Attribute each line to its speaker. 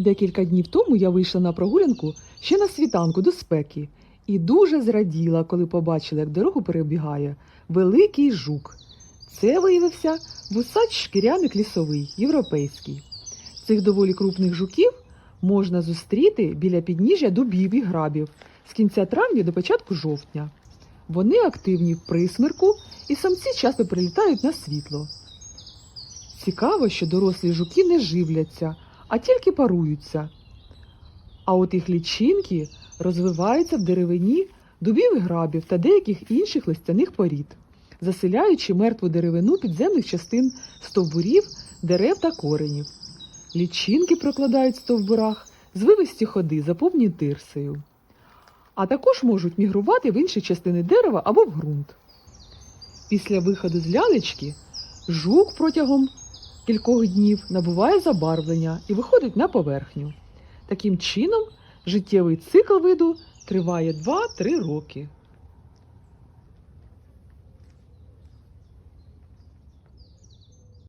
Speaker 1: Декілька днів тому я вийшла на прогулянку ще на світанку до спеки і дуже зраділа, коли побачила, як дорогу перебігає великий жук. Це виявився вусач шкіряник лісовий, європейський. Цих доволі крупних жуків можна зустріти біля підніжжя дубів і грабів з кінця травня до початку жовтня. Вони активні в присмерку і самці часто прилітають на світло. Цікаво, що дорослі жуки не живляться, а тільки паруються. А от їх лічинки розвиваються в деревині дубів грабів та деяких інших листяних порід, заселяючи мертву деревину підземних частин стовбурів, дерев та коренів. Лічинки прокладають в стовбурах звивисті ходи, заповнені тирсею, а також можуть мігрувати в інші частини дерева або в ґрунт. Після виходу з лялечки жук протягом кількох днів набуває забарвлення і виходить на поверхню. Таким чином, життєвий цикл виду триває 2-3 роки.